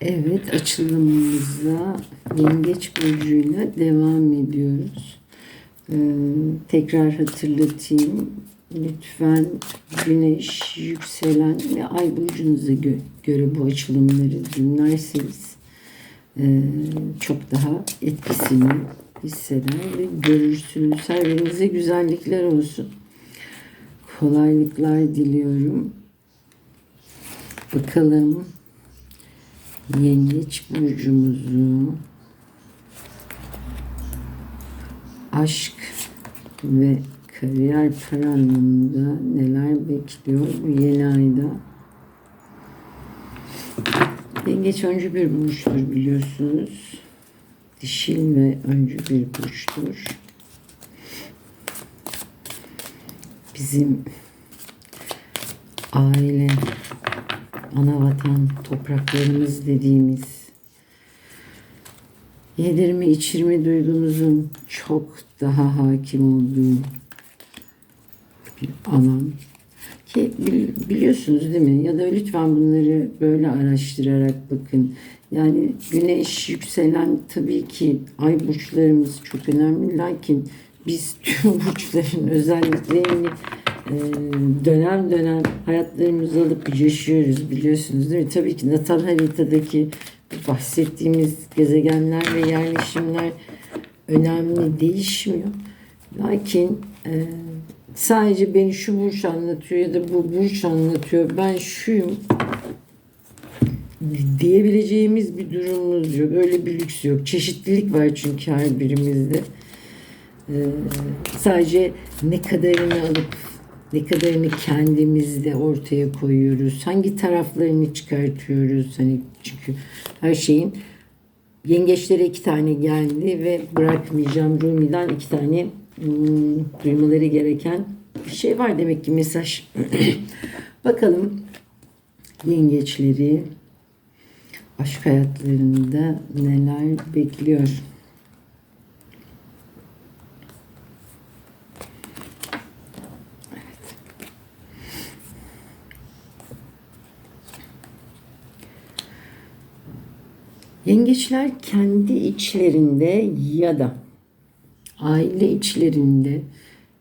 Evet açılımımıza Yengeç Burcu'yla devam ediyoruz. Ee, tekrar hatırlatayım. Lütfen Güneş, Yükselen ve Ay burcunuza gö- göre bu açılımları dinlerseniz e, çok daha etkisini hisseder ve görürsünüz. Her birinize güzellikler olsun. Kolaylıklar diliyorum. Bakalım Yengeç burcumuzu aşk ve kariyer para anlamında neler bekliyor bu yeni ayda? Yengeç öncü bir burçtur biliyorsunuz. Dişil ve öncü bir burçtur. Bizim aile, ana vatan, topraklarımız dediğimiz yedirme içirme duygumuzun çok daha hakim olduğu bir alan. Ki bil- biliyorsunuz değil mi? Ya da lütfen bunları böyle araştırarak bakın. Yani güneş yükselen tabii ki ay burçlarımız çok önemli. Lakin biz tüm burçların özelliklerini dönem dönem hayatlarımıza alıp yaşıyoruz biliyorsunuz değil mi? Tabii ki natal haritadaki bahsettiğimiz gezegenler ve yerleşimler önemli değişmiyor. Lakin e, sadece beni şu burç anlatıyor ya da bu burç anlatıyor. Ben şuyum diyebileceğimiz bir durumumuz yok. Öyle bir lüks yok. Çeşitlilik var çünkü her birimizde. Ee, sadece ne kadarını alıp ne kadarını kendimizde ortaya koyuyoruz. Hangi taraflarını çıkartıyoruz. Hani çünkü her şeyin yengeçlere iki tane geldi ve bırakmayacağım Rumi'den iki tane hmm, duymaları gereken bir şey var demek ki mesaj. Bakalım yengeçleri aşk hayatlarında neler bekliyor? Yengeçler kendi içlerinde ya da aile içlerinde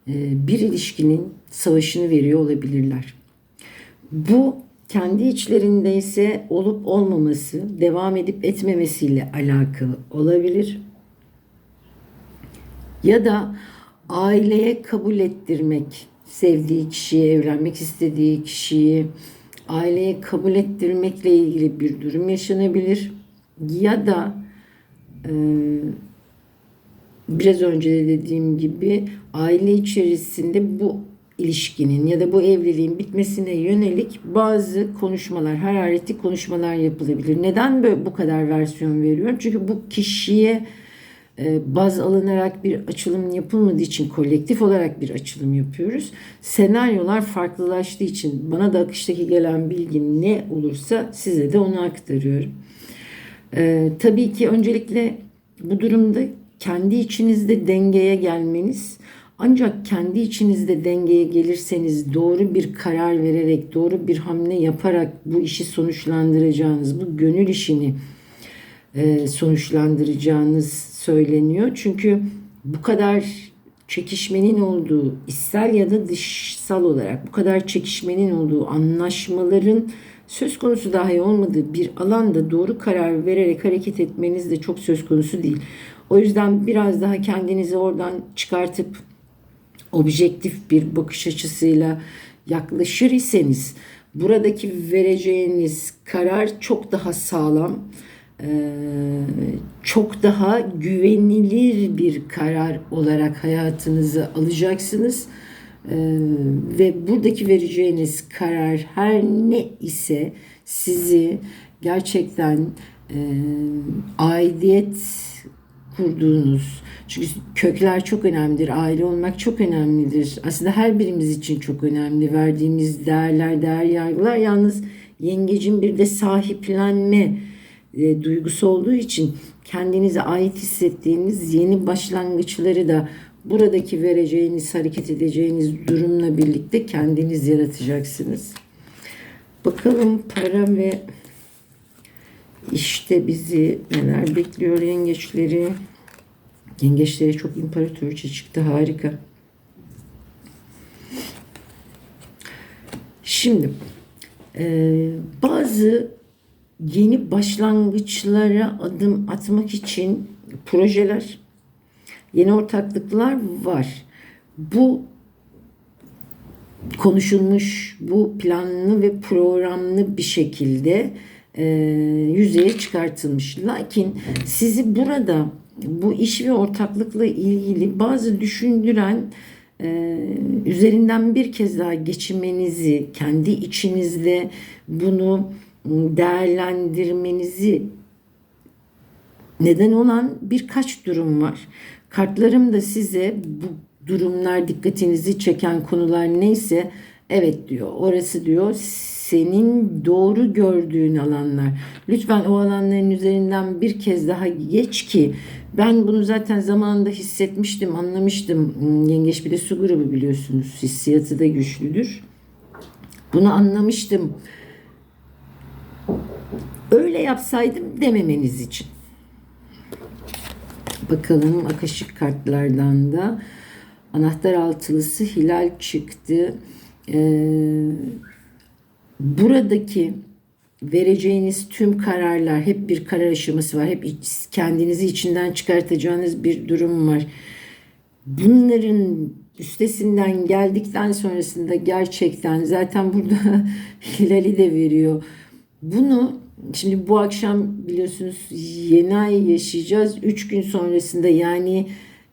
e, bir ilişkinin savaşını veriyor olabilirler. Bu kendi içlerinde ise olup olmaması, devam edip etmemesiyle alakalı olabilir. Ya da aileye kabul ettirmek, sevdiği kişiyi, evlenmek istediği kişiyi aileye kabul ettirmekle ilgili bir durum yaşanabilir. Ya da e, biraz önce de dediğim gibi aile içerisinde bu ilişkinin ya da bu evliliğin bitmesine yönelik bazı konuşmalar, hararetli konuşmalar yapılabilir. Neden böyle bu kadar versiyon veriyorum? Çünkü bu kişiye e, baz alınarak bir açılım yapılmadığı için kolektif olarak bir açılım yapıyoruz. Senaryolar farklılaştığı için bana da akıştaki gelen bilgi ne olursa size de onu aktarıyorum. Ee, tabii ki öncelikle bu durumda kendi içinizde dengeye gelmeniz ancak kendi içinizde dengeye gelirseniz doğru bir karar vererek doğru bir hamle yaparak bu işi sonuçlandıracağınız bu gönül işini e, sonuçlandıracağınız söyleniyor. Çünkü bu kadar çekişmenin olduğu, içsel ya da dışsal olarak bu kadar çekişmenin olduğu anlaşmaların söz konusu dahi olmadığı bir alanda doğru karar vererek hareket etmeniz de çok söz konusu değil. O yüzden biraz daha kendinizi oradan çıkartıp objektif bir bakış açısıyla yaklaşır iseniz buradaki vereceğiniz karar çok daha sağlam, çok daha güvenilir bir karar olarak hayatınızı alacaksınız. Ve buradaki vereceğiniz karar her ne ise sizi gerçekten aidiyet kurduğunuz çünkü kökler çok önemlidir. Aile olmak çok önemlidir. Aslında her birimiz için çok önemli. Verdiğimiz değerler, değer yargılar yalnız yengecin bir de sahiplenme e, duygusu olduğu için kendinize ait hissettiğiniz yeni başlangıçları da buradaki vereceğiniz, hareket edeceğiniz durumla birlikte kendiniz yaratacaksınız. Bakalım para ve İşte bizi neler bekliyor yengeçleri. Yengeçlere çok imparatorça çıktı. Harika. Şimdi e, bazı yeni başlangıçlara adım atmak için projeler, yeni ortaklıklar var. Bu konuşulmuş, bu planlı ve programlı bir şekilde e, yüzeye çıkartılmış. Lakin sizi burada bu iş ve ortaklıkla ilgili bazı düşündüren e, üzerinden bir kez daha geçirmenizi, kendi içinizde bunu değerlendirmenizi neden olan birkaç durum var. Kartlarım da size bu durumlar dikkatinizi çeken konular neyse evet diyor. Orası diyor senin doğru gördüğün alanlar. Lütfen o alanların üzerinden bir kez daha geç ki ben bunu zaten zamanında hissetmiştim, anlamıştım. Hmm, Yengeç bir de su grubu biliyorsunuz. Hissiyatı da güçlüdür. Bunu anlamıştım. Öyle yapsaydım dememeniz için. Bakalım akışık kartlardan da anahtar altılısı hilal çıktı. Ee, buradaki vereceğiniz tüm kararlar hep bir karar aşaması var. Hep kendinizi içinden çıkartacağınız bir durum var. Bunların üstesinden geldikten sonrasında gerçekten zaten burada Hilal'i de veriyor. Bunu şimdi bu akşam biliyorsunuz yeni ay yaşayacağız. Üç gün sonrasında yani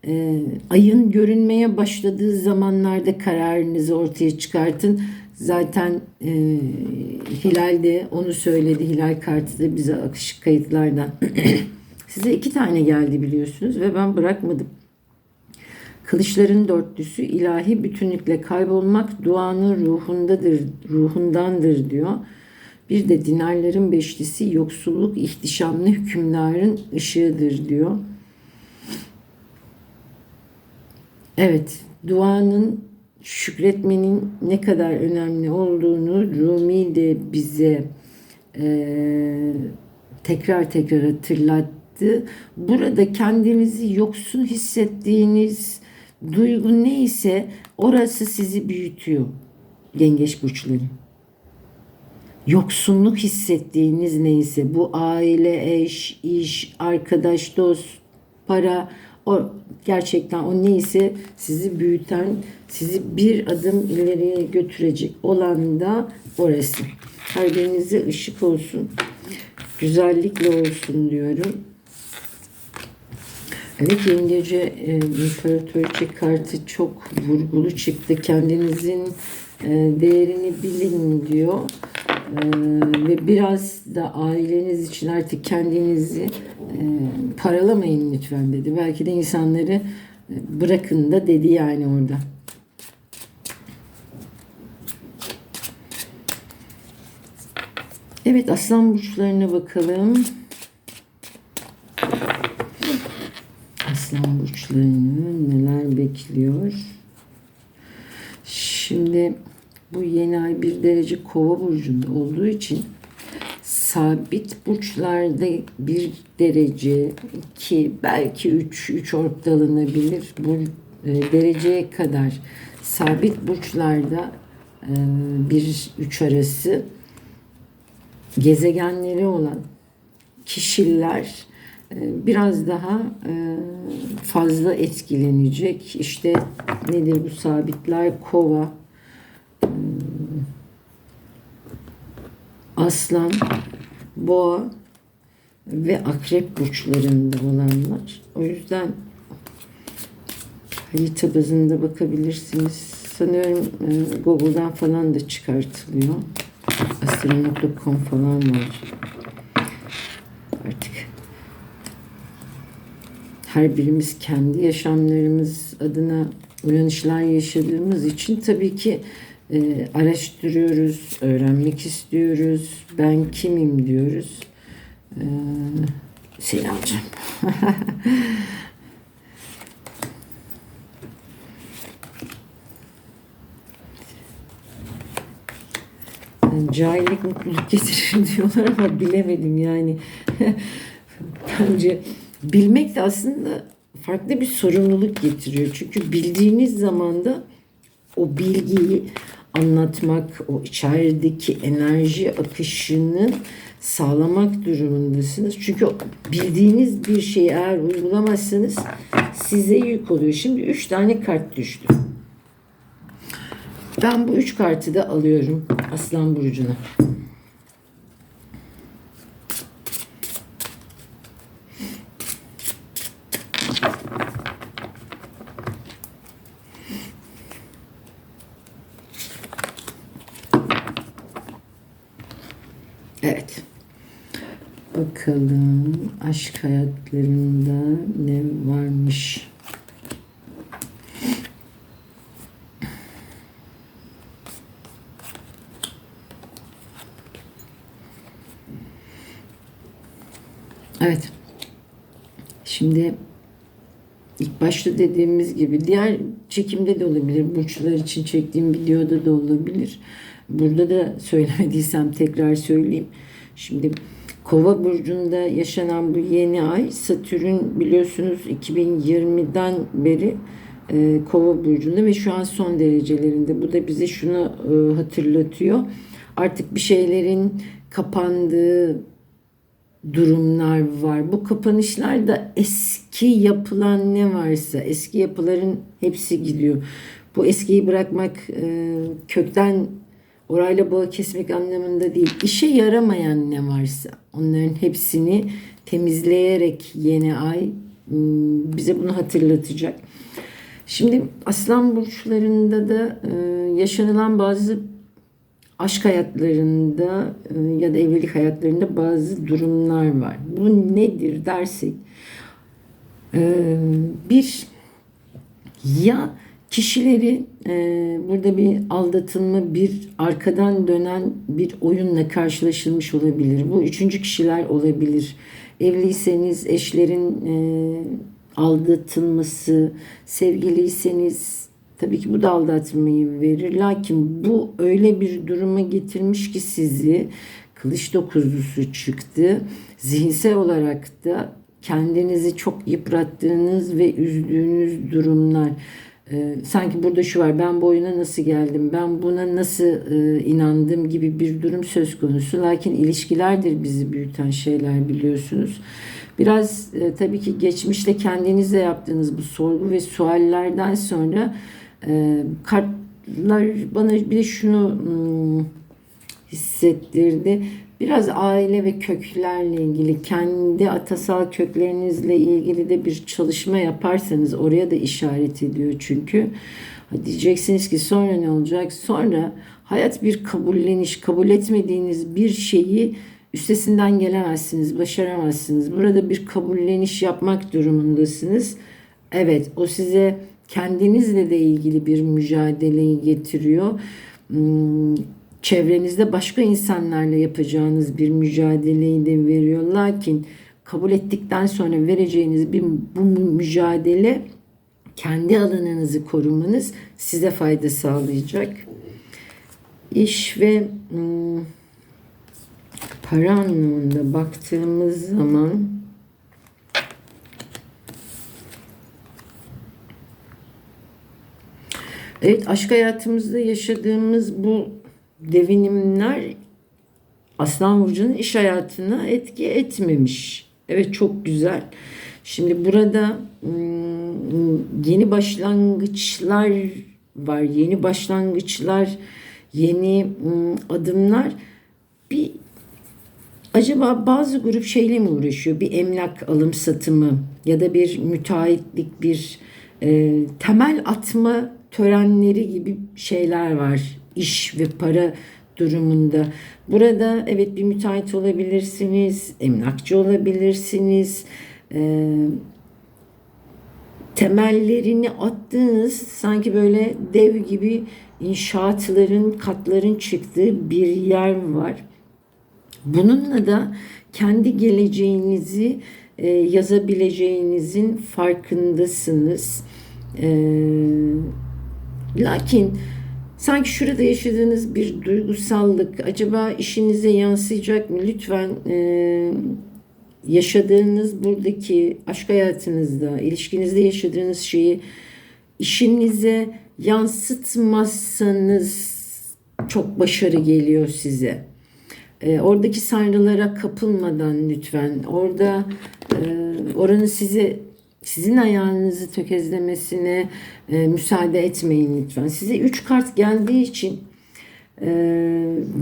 e, ayın görünmeye başladığı zamanlarda kararınızı ortaya çıkartın. Zaten e, Hilal de onu söyledi. Hilal kartı da bize akışık kayıtlardan. Size iki tane geldi biliyorsunuz ve ben bırakmadım. Kılıçların dörtlüsü ilahi bütünlükle kaybolmak duanın ruhundadır, ruhundandır diyor. Bir de dinarların beşlisi yoksulluk ihtişamlı hükümdarın ışığıdır diyor. Evet, duanın şükretmenin ne kadar önemli olduğunu Rumi de bize eee, tekrar tekrar hatırlattı. Burada kendinizi yoksun hissettiğiniz duygu neyse orası sizi büyütüyor. Yengeç burçları. Yoksunluk hissettiğiniz neyse bu aile, eş, iş, arkadaş, dost, para o gerçekten o neyse sizi büyüten, sizi bir adım ileriye götürecek olan da orası. Kalbinize ışık olsun. Güzellikle olsun diyorum. Evet yengece e, imparatoriçe kartı çok vurgulu çıktı. Kendinizin e, değerini bilin diyor. E, ve biraz da aileniz için artık kendinizi e, paralamayın lütfen dedi. Belki de insanları e, bırakın da dedi yani orada. Evet aslan burçlarına bakalım. Aslan burçlarını neler bekliyor? Şimdi bu yeni ay bir derece kova burcunda olduğu için sabit burçlarda bir derece, iki belki üç, üç ortalanabilir. Bu e, dereceye kadar sabit burçlarda e, bir üç arası gezegenleri olan kişiler e, biraz daha e, fazla etkilenecek. İşte nedir bu sabitler? Kova, aslan, boğa ve akrep burçlarında olanlar. O yüzden harita bazında bakabilirsiniz. Sanıyorum e, Google'dan falan da çıkartılıyor. Astronom.com falan var. Artık her birimiz kendi yaşamlarımız adına uyanışlar yaşadığımız için tabii ki e, araştırıyoruz, öğrenmek istiyoruz. Ben kimim diyoruz. E, seni alacağım. cahillik mutluluk getirir diyorlar ama bilemedim yani. Bence bilmek de aslında farklı bir sorumluluk getiriyor. Çünkü bildiğiniz zaman da o bilgiyi anlatmak, o içerideki enerji akışını sağlamak durumundasınız. Çünkü bildiğiniz bir şeyi eğer uygulamazsanız size yük oluyor. Şimdi üç tane kart düştü. Ben bu üç kartı da alıyorum Aslan Burcu'na. Evet. Bakalım aşk hayatlarında ne varmış? Evet. Şimdi ilk başta dediğimiz gibi diğer çekimde de olabilir. Burçlar için çektiğim videoda da olabilir. Burada da söylemediysem tekrar söyleyeyim. Şimdi Kova burcunda yaşanan bu yeni ay Satürn biliyorsunuz 2020'den beri e, Kova burcunda ve şu an son derecelerinde. Bu da bize şunu e, hatırlatıyor. Artık bir şeylerin kapandığı durumlar var. Bu kapanışlar da eski yapılan ne varsa eski yapıların hepsi gidiyor. Bu eskiyi bırakmak e, kökten orayla bağı kesmek anlamında değil. İşe yaramayan ne varsa onların hepsini temizleyerek yeni ay ım, bize bunu hatırlatacak. Şimdi aslan burçlarında da e, yaşanılan bazı aşk hayatlarında e, ya da evlilik hayatlarında bazı durumlar var. Bu nedir dersek e, bir ya kişileri e, burada bir aldatılma bir arkadan dönen bir oyunla karşılaşılmış olabilir. Bu üçüncü kişiler olabilir. Evliyseniz eşlerin aldatılması, sevgiliyseniz Tabii ki bu da aldatmayı verir. Lakin bu öyle bir duruma getirmiş ki sizi kılıç dokuzlusu çıktı. Zihinsel olarak da kendinizi çok yıprattığınız ve üzdüğünüz durumlar. Ee, sanki burada şu var ben bu oyuna nasıl geldim ben buna nasıl e, inandım gibi bir durum söz konusu. Lakin ilişkilerdir bizi büyüten şeyler biliyorsunuz. Biraz e, tabii ki geçmişte kendinizle yaptığınız bu sorgu ve suallerden sonra e, kartlar bana bir de şunu hmm, hissettirdi. Biraz aile ve köklerle ilgili, kendi atasal köklerinizle ilgili de bir çalışma yaparsanız oraya da işaret ediyor çünkü. Diyeceksiniz ki sonra ne olacak? Sonra hayat bir kabulleniş, kabul etmediğiniz bir şeyi üstesinden gelemezsiniz, başaramazsınız. Burada bir kabulleniş yapmak durumundasınız. Evet, o size kendinizle de ilgili bir mücadeleyi getiriyor. Çevrenizde başka insanlarla yapacağınız bir mücadeleyi de veriyor. Lakin kabul ettikten sonra vereceğiniz bir bu mücadele kendi alanınızı korumanız size fayda sağlayacak. İş ve hmm, para anlamında baktığımız zaman Evet aşk hayatımızda yaşadığımız bu devinimler Aslan Burcu'nun iş hayatına etki etmemiş. Evet çok güzel. Şimdi burada hmm, yeni başlangıçlar var. Yeni başlangıçlar, yeni hmm, adımlar. Bir acaba bazı grup şeyle mi uğraşıyor? Bir emlak alım satımı ya da bir müteahhitlik, bir e, temel atma törenleri gibi şeyler var. İş ve para durumunda. Burada evet bir müteahhit olabilirsiniz, emlakçı olabilirsiniz. E, temellerini attığınız sanki böyle dev gibi inşaatların, katların çıktığı bir yer var. Bununla da kendi geleceğinizi e, yazabileceğinizin farkındasınız. E, lakin Sanki şurada yaşadığınız bir duygusallık acaba işinize yansıyacak mı? Lütfen e, yaşadığınız buradaki aşk hayatınızda, ilişkinizde yaşadığınız şeyi işinize yansıtmazsanız çok başarı geliyor size. E, oradaki sanrılara kapılmadan lütfen. Orada e, oranın size sizin ayağınızı tökezlemesine e, müsaade etmeyin lütfen. Size 3 kart geldiği için e,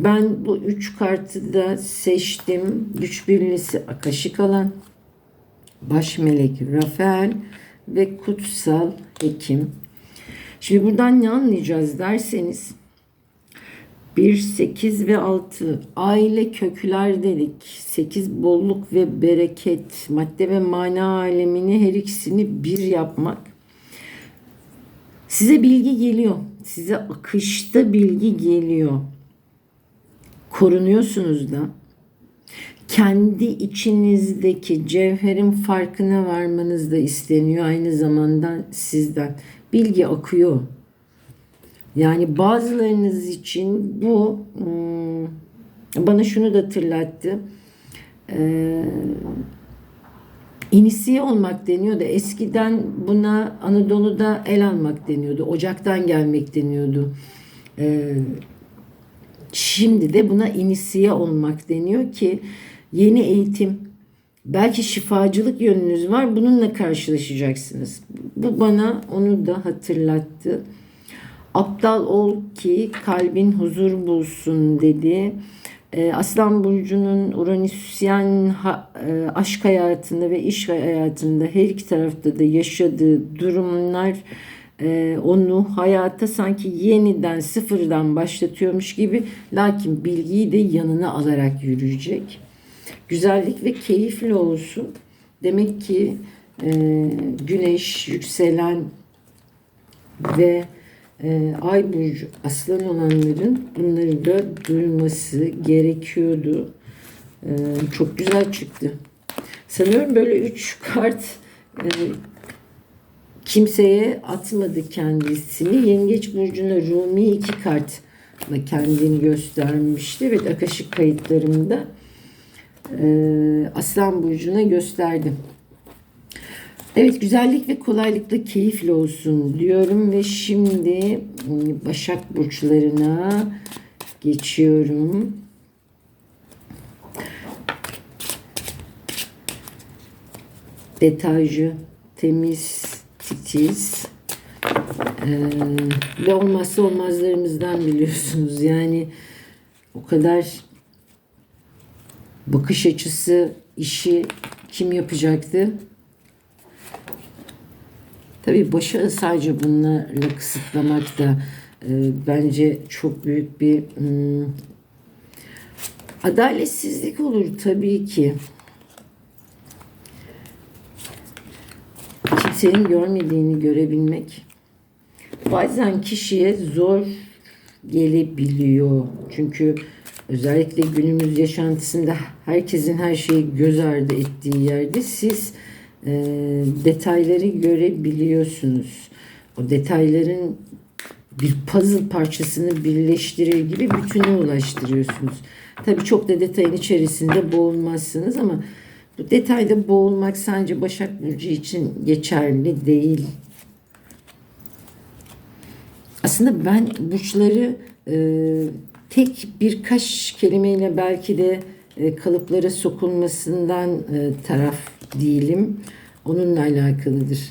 ben bu 3 kartı da seçtim. Güç birlisi Akaşik alan, Baş Melek Rafael ve Kutsal Hekim. Şimdi buradan ne anlayacağız derseniz 1, 8 ve 6 aile kökler dedik. 8 bolluk ve bereket, madde ve mana alemini her ikisini bir yapmak. Size bilgi geliyor. Size akışta bilgi geliyor. Korunuyorsunuz da. Kendi içinizdeki cevherin farkına varmanız da isteniyor aynı zamanda sizden. Bilgi akıyor. Yani bazılarınız için bu hmm, bana şunu da hatırlattı. Ee, inisiye olmak deniyordu. Eskiden buna Anadolu'da el almak deniyordu. Ocaktan gelmek deniyordu. Ee, şimdi de buna inisiye olmak deniyor ki yeni eğitim belki şifacılık yönünüz var. Bununla karşılaşacaksınız. Bu bana onu da hatırlattı. Aptal ol ki kalbin huzur bulsun dedi. Ee, Aslan Burcu'nun Uranüsyen e, aşk hayatında ve iş hayatında her iki tarafta da yaşadığı durumlar e, onu hayata sanki yeniden sıfırdan başlatıyormuş gibi lakin bilgiyi de yanına alarak yürüyecek. Güzellik ve keyifli olsun. Demek ki e, güneş, yükselen ve e, Ay burcu aslan olanların bunları da duyması gerekiyordu. E, çok güzel çıktı. Sanıyorum böyle üç kart e, kimseye atmadı kendisini. Yengeç burcuna Rumi iki kart kendini göstermişti. Evet Akaşık kayıtlarımda e, Aslan Burcu'na gösterdim. Evet güzellik ve kolaylıkla keyifli olsun diyorum ve şimdi Başak burçlarına geçiyorum. Detaycı, temiz, titiz ee, ve olmazsa olmazlarımızdan biliyorsunuz. Yani o kadar bakış açısı, işi kim yapacaktı? Tabii başı sadece bunlarla kısıtlamak da e, bence çok büyük bir hmm, adaletsizlik olur tabii ki. Kimsenin görmediğini görebilmek bazen kişiye zor gelebiliyor. Çünkü özellikle günümüz yaşantısında herkesin her şeyi göz ardı ettiği yerde siz e, detayları görebiliyorsunuz. O detayların bir puzzle parçasını birleştirir gibi bütüne ulaştırıyorsunuz. Tabii çok da detayın içerisinde boğulmazsınız ama bu detayda boğulmak sadece Başak Burcu için geçerli değil. Aslında ben burçları e, tek birkaç kelimeyle belki de e, kalıplara sokulmasından e, taraf değilim. Onunla alakalıdır.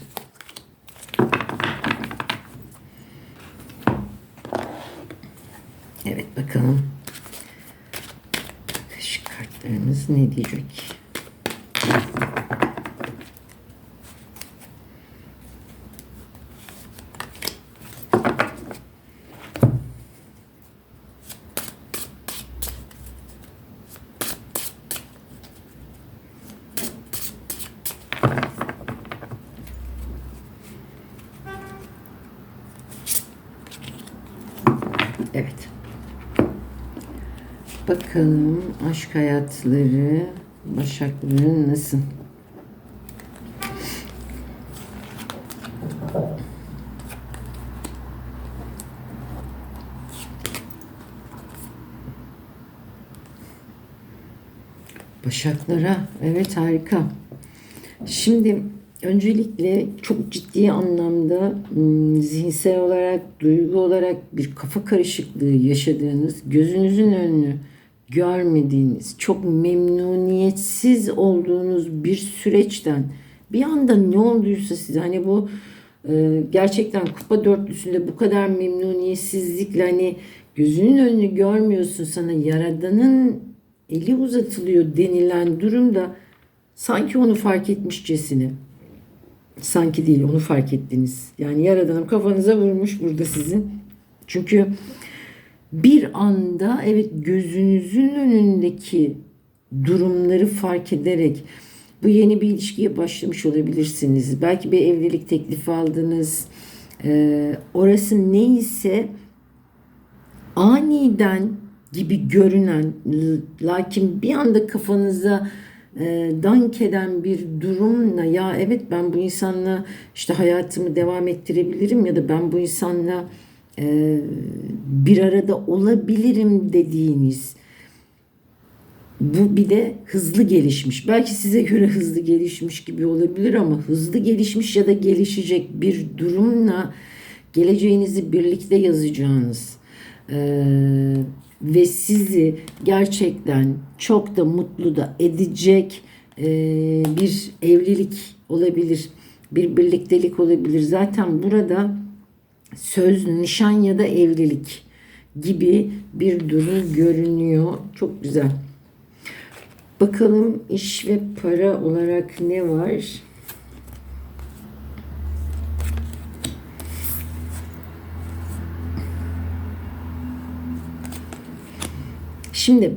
Evet bakalım. Kış kartlarımız ne diyecek? Bakalım aşk hayatları Başakların nasıl? Başaklara. Evet harika. Şimdi öncelikle çok ciddi anlamda hmm, zihinsel olarak, duygu olarak bir kafa karışıklığı yaşadığınız, gözünüzün önünü görmediğiniz, çok memnuniyetsiz olduğunuz bir süreçten bir anda ne olduysa size hani bu e, gerçekten kupa dörtlüsünde bu kadar memnuniyetsizlikle hani gözünün önünü görmüyorsun sana yaradanın eli uzatılıyor denilen durumda sanki onu fark etmişçesine sanki değil onu fark ettiniz. Yani yaradanım kafanıza vurmuş burada sizin. Çünkü bir anda evet gözünüzün önündeki durumları fark ederek bu yeni bir ilişkiye başlamış olabilirsiniz. Belki bir evlilik teklifi aldınız. Ee, orası neyse aniden gibi görünen lakin bir anda kafanıza e, dank eden bir durumla ya evet ben bu insanla işte hayatımı devam ettirebilirim ya da ben bu insanla bir arada olabilirim dediğiniz bu bir de hızlı gelişmiş. Belki size göre hızlı gelişmiş gibi olabilir ama hızlı gelişmiş ya da gelişecek bir durumla geleceğinizi birlikte yazacağınız eee, ve sizi gerçekten çok da mutlu da edecek eee, bir evlilik olabilir. Bir birliktelik olabilir. Zaten burada söz, nişan ya da evlilik gibi bir durum görünüyor. Çok güzel. Bakalım iş ve para olarak ne var? Şimdi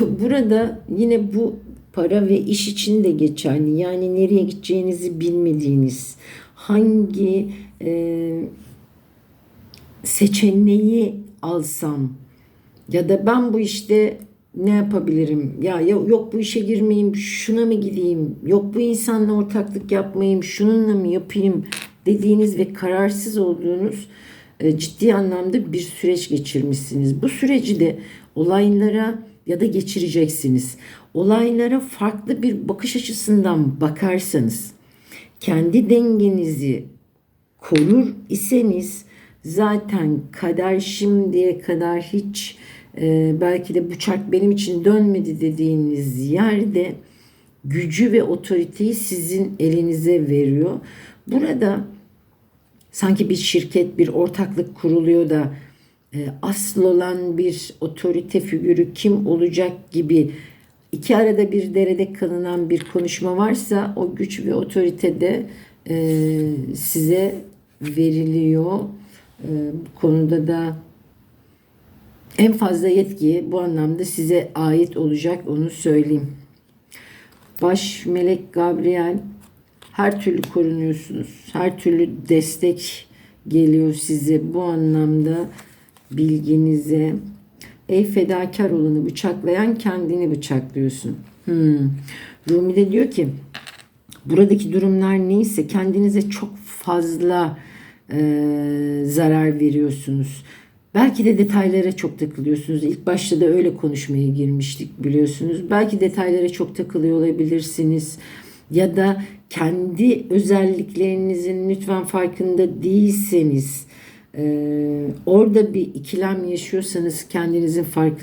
bu- burada yine bu para ve iş için de geçerli. Yani nereye gideceğinizi bilmediğiniz, hangi e, seçeneği alsam ya da ben bu işte ne yapabilirim? Ya ya- yok bu işe girmeyeyim, şuna mı gideyim? Yok bu insanla ortaklık yapmayayım, şununla mı yapayım dediğiniz ve kararsız olduğunuz e, ciddi anlamda bir süreç geçirmişsiniz. Bu süreci de olaylara ya da geçireceksiniz. Olaylara farklı bir bakış açısından bakarsanız, kendi dengenizi korur iseniz zaten kader şimdiye kadar hiç e, belki de bıçak benim için dönmedi dediğiniz yerde gücü ve otoriteyi sizin elinize veriyor. Burada sanki bir şirket, bir ortaklık kuruluyor da e, asıl olan bir otorite figürü kim olacak gibi iki arada bir derede kalınan bir konuşma varsa o güç ve otorite de e, size veriliyor. E, bu konuda da en fazla yetki bu anlamda size ait olacak onu söyleyeyim. Baş melek Gabriel her türlü korunuyorsunuz. Her türlü destek geliyor size bu anlamda bilginize. Ey fedakar olanı bıçaklayan kendini bıçaklıyorsun. Hmm. Rumi de diyor ki buradaki durumlar neyse kendinize çok fazla e, zarar veriyorsunuz. Belki de detaylara çok takılıyorsunuz. İlk başta da öyle konuşmaya girmiştik biliyorsunuz. Belki detaylara çok takılıyor olabilirsiniz. Ya da kendi özelliklerinizin lütfen farkında değilseniz, e, orada bir ikilem yaşıyorsanız kendinizin farkında